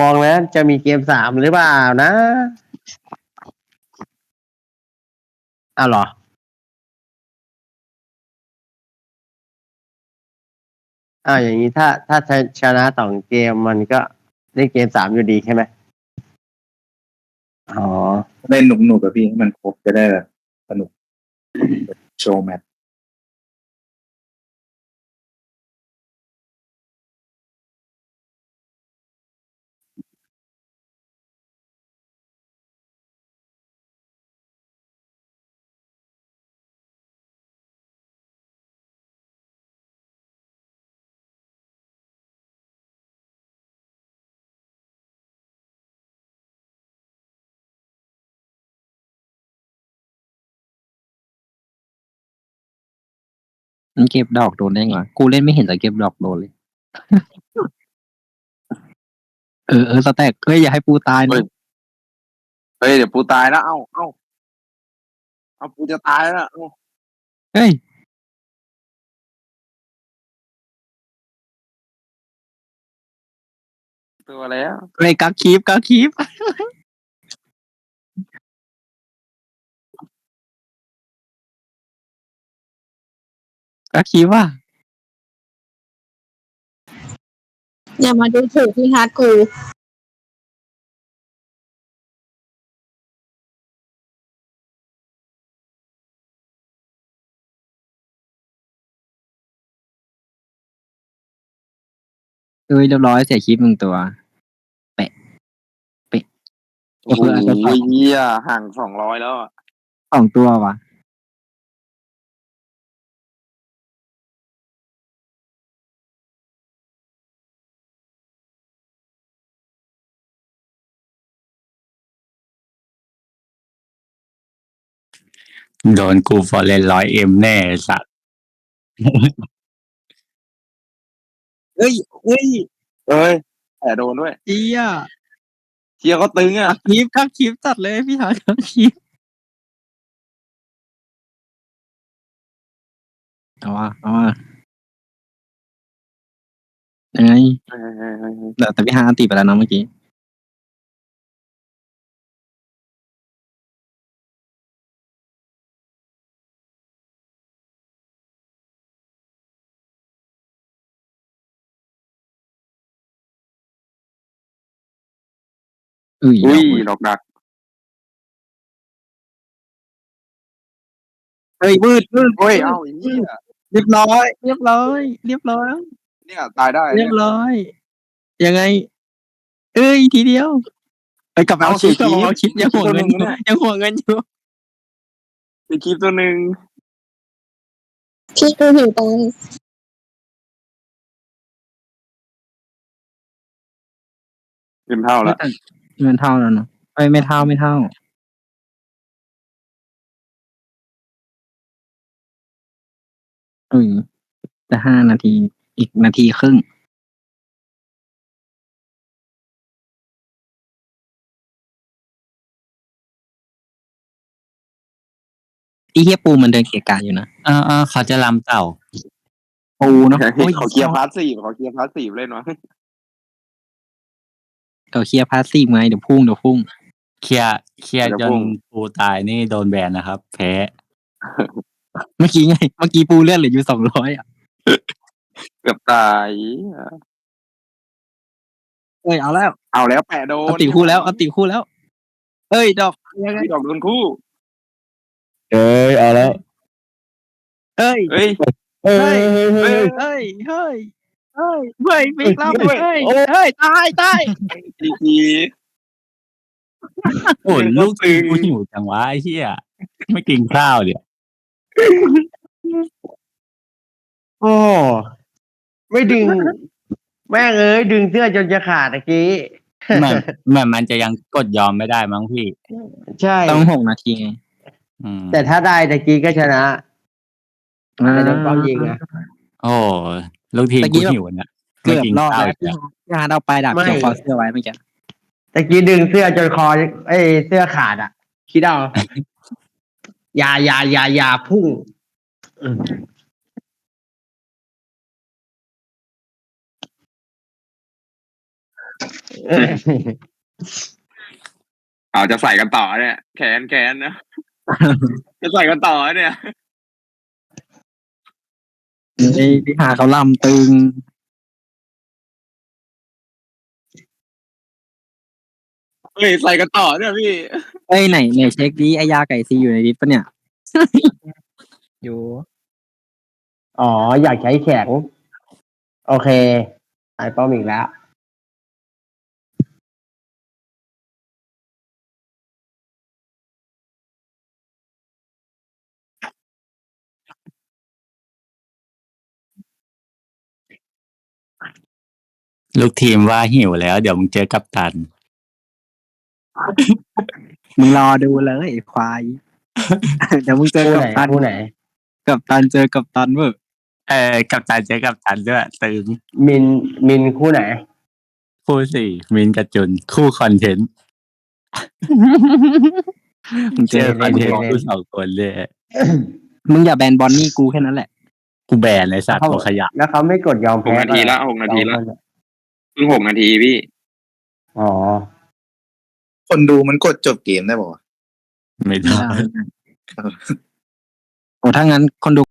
มองแล้วจะมีเกมสามหรือเปล่านะอ้าวเหรอ อ้าวอย่างนี้ถ้าถ้าชนะสองเกมมันก็ได้เกมสามอยู่ดีใช่ไหมอ๋อ เล่นหนุกๆกับพี่ให้มันครบจะได้แบบสนุก โชว์แมตช์ มันเก็บดอกโดนได้ไงวะกูเล่นไม่เห็นแต่เก็บดอกโดนเลย เออเออสแต็กเฮ้ยอย่าให้ปูตายเฮ้นะยเฮ้ยเดี๋ยวปูตายแล้วเอ้าเอ้าเอาปูจะตายแล้วเอ้าเฮ้ยตัวแล้วเฮ้ยกักคีฟกักคีฟ กักคีฟว่ะอย่ามาดูถูกพี่ฮาร์ดกู เอ้ยเรียบร้อยเสียคีฟหนึ่งตัว เปะ เปะโอ้โหเอออาจจะสองเหี้ยห่างสองร้อยแล้วอะ สองตัวว่ะ โดนกูฟอร์เรนร้อยเอ็มแน่ไอ้สัตว์เอ้ยเอ้ยเอ้ยแต่โดนด้วยเจียเชียร์ก็ตึงอะกักคีฟกักคีฟจัดเลยพี่ฮาร์ดกักคีฟเอาว่ะเอาว่ะยังไงเฮ้ยเฮ้ยเฮ้ยเฮ้ยแต่แต่พี่ฮาร์ดตีไปแล้วนะเมื่อกี้ อุ้ยอุ้ยดอกดอกดัก เฮ้ยมืดมืดเฮ้ยเอ้าไอ้เหี้ยเรียบร้อย เรียบร้อย เรียบร้อย เนี่ยตายได้เรีเนี่ยบร้อย ยังไง เอ้ยทีเดียวไปกลับไปเอาชิปกลับมาเอาชิปยังห่วงเงินอยู่ยังห่วงเงินอยู่ไปคลิปตัวหนึ่งพี่กูหิวตายเป็นเท่าละ เงินเท่าแล้วเนาะไม่ไม่เท่าไม่เท่าอืมจะห้านาทีอีกนาทีครึ่งอีเฮียปูมันเดินเกียกาอยู่นะอ่าอ่าเขาจะลำเต่าปูเนาะเฮ้ยเขาเคลียร์พาร์ทสี่เขาเคลียร์พาร์ทสี่เล่นวะ เขาเคลียร์พาสซีฟไงเดี๋ยวพุ่งเดี๋ยวพุ่งเคลียร์เคลียร์จนปูตายนี่โดนแบนนะครับ แพ้ เมื่อกี้ไง เมื่อกี้ปูเลือดเหลืออยู่สองร้อยอะเกือบตายเอ้ยเอาแล้ว เอาแล้วแปะโดนเอาติคู่แล้วเอาติคู่แล้วเอ้ยดอกยังไงพี่ดอกโดนคู่ เอ้ยเอาแล้วเอ้ยเฮ้ยเอ้ยเฮ้ยเฮ้เฮ้ยย เฮ้ยเฮ้ยเฮ้ยเฮ้ยปีกแล้วเฮ้ยเฮ้ยเฮ้ยตายตายทีทีโอ้ยลูกตีกูหิวจังวะไอ้เหี้ยไม่กินข้าวเดี๋ยวโอ้ไม่ดึง แม่งเอ้ยดึงเสื้อจนจะขาดตะกี้แม่แม่มันจะยังกดยอมไม่ได้มั้งพี่ ใช่ ต้องหกนาทีไงอืมแต่ถ้าได้ตะกี้ก็ชนะแต่โดนป้อมยิงนะโอ้ ลูกทีมกูหิวเนี่ยไม่เกือบกินรอดข้าวแล้วอีกพี่แล้วฮาร์ดเอาไปดับไม่เกี่ยวคอเสื้อไว้เมื่อกี้ตะกี้ดึงเสื้อจนคอเอ้ยเสื้อขาดอะ คิดเอาอย่าอย่าอย่าอย่าพุ่งอืมเอาจะใส่กันต่อเนี่ยแขนแขนนะจะใส่กันต่อเนี่ย ไอ้พี่หาเขาลำตึง เฮ้ยใส่กันต่อเนี่ยพี่ เอ้ยไหนไหนเช็คดีไอยาไก่ซีอยู่ในลิสต์ปะเนี่ย อยู่ อ๋อ อยากใช้แข็ง โอเคไอป้อมอีกแล้ว ลูกทีมว่าหิวแล้ว เดี๋ยวมึงเจอกับตัน มึงรอดูเลยไอ้ควาย เดี๋ยวมึงเจอคู่กับไหนตันคู่ไหน กับตันเจอกับตันเว้ยเออกับตันเจอกับตันด้วยตึงมินมินคู่ไหน คู่สี่มินกับจุน คู่คอนเทนต์มึงเจเจออคอนเทนต์เล่นๆคู่สองคนเลยมึงอย่าแบนบอลนี่กูแค่นั้นแหละ กูแบนเลยสัตว์เข้าตัวขยะ แล้วเขาไม่กดยอมหกแพ้นาทีละหกนาทีละ เพิ่งหกนาทีพี่ อ๋อ คนดูมันกดจบเกมได้ป่าวะไม่ได้ โอ้ถ้างั้นคนดู